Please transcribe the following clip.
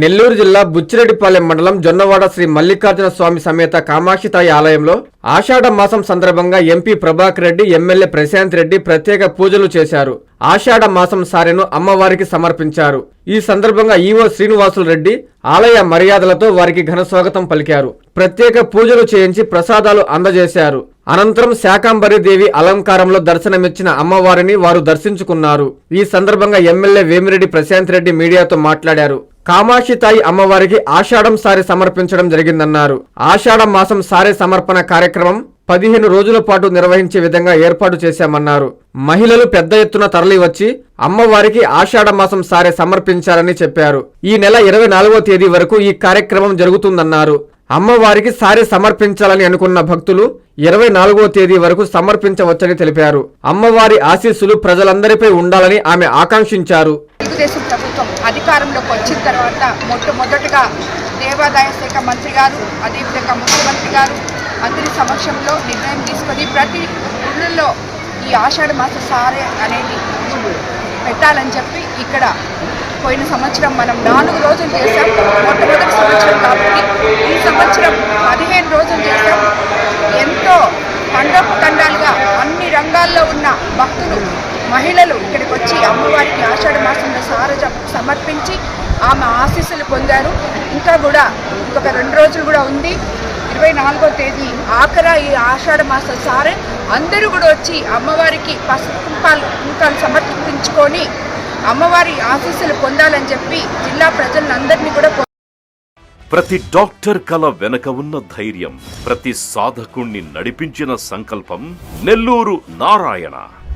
నెల్లూరు జిల్లా బుచ్చిరెడ్డిపాలెం మండలం జొన్నవాడ శ్రీ మల్లికార్జున స్వామి సమేత కామాక్షితాయి ఆలయంలో ఆషాఢ మాసం సందర్భంగా ఎంపీ ప్రభాకర్ రెడ్డి ఎమ్మెల్యే ప్రశాంత్ రెడ్డి ప్రత్యేక పూజలు చేశారు. ఆషాఢ మాసం సారెను అమ్మవారికి సమర్పించారు. ఈ సందర్భంగా ఈవో శ్రీనివాసులు రెడ్డి ఆలయ మర్యాదలతో వారికి ఘన స్వాగతం పలికారు. ప్రత్యేక పూజలు చేయించి ప్రసాదాలు అందజేశారు. అనంతరం శాకాంబరి దేవి అలంకారంలో దర్శనమిచ్చిన అమ్మవారిని వారు దర్శించుకున్నారు. ఈ సందర్భంగా ఎమ్మెల్యే వేమిరెడ్డి ప్రశాంత్ రెడ్డి మీడియాతో మాట్లాడారు. కామాక్షి తాయి అమ్మవారికి ఆషాఢం సారి సమర్పించడం జరిగిందన్నారు. ఆషాఢ మాసం సారే సమర్పణ కార్యక్రమం పదిహేను రోజుల పాటు నిర్వహించే విధంగా ఏర్పాటు చేశామన్నారు. మహిళలు పెద్ద ఎత్తున తరలివచ్చి అమ్మవారికి ఆషాఢ మాసం సారే సమర్పించారని చెప్పారు. ఈ నెల ఇరవై నాలుగో తేదీ వరకు ఈ కార్యక్రమం జరుగుతుందన్నారు. అమ్మవారికి సారే సమర్పించాలని అనుకున్న భక్తులు ఇరవై నాలుగో తేదీ వరకు సమర్పించవచ్చని తెలిపారు. అమ్మవారి ఆశీస్సులు ప్రజలందరిపై ఉండాలని ఆమె ఆకాంక్షించారు. తెలుగుదేశం ప్రభుత్వం అధికారంలోకి వచ్చిన తర్వాత మొట్టమొదటగా దేవాదాయ శాఖ మంత్రి గారు అదేవిధంగా ముఖ్యమంత్రి గారు అందరి సమక్షంలో నిర్ణయం తీసుకొని ప్రతి ఊళ్ళల్లో ఈ ఆషాఢ మాస సారే అనేది పెట్టాలని చెప్పి ఇక్కడ పోయిన సంవత్సరం మనం నాలుగు రోజులు చేసాం మొట్టమొదటి సంవత్సరం కాబట్టి ఈ సంవత్సరం పదిహేను రోజులు చేసాం ఎంతో తండోపతండాలుగా అన్ని రంగాల్లో ఉన్న భక్తులు మహిళలు ఇక్కడికి వచ్చి అమ్మవారికి ఆషాఢ మాసంలో సారజ సమర్పించి ఆమె ఆశీస్సులు పొందారు. ఇంకా కూడా ఇంకొక రెండు రోజులు కూడా ఉంది. ఇరవై నాలుగో తేదీ ఆఖర ఈ ఆషాఢ మాస సారే. అందరూ కూడా వచ్చి అమ్మవారికి పసుపు కుంకాలు కుంకాలు సమర్పించుకొని అమ్మవారి ఆశీస్సులు పొందాలని చెప్పి జిల్లా ప్రజలందరినీ కూడా ప్రతి డాక్టర్ కల వెనక ఉన్న ధైర్యం ప్రతి సాధకుణ్ణి నడిపించిన సంకల్పం నెల్లూరు నారాయణ.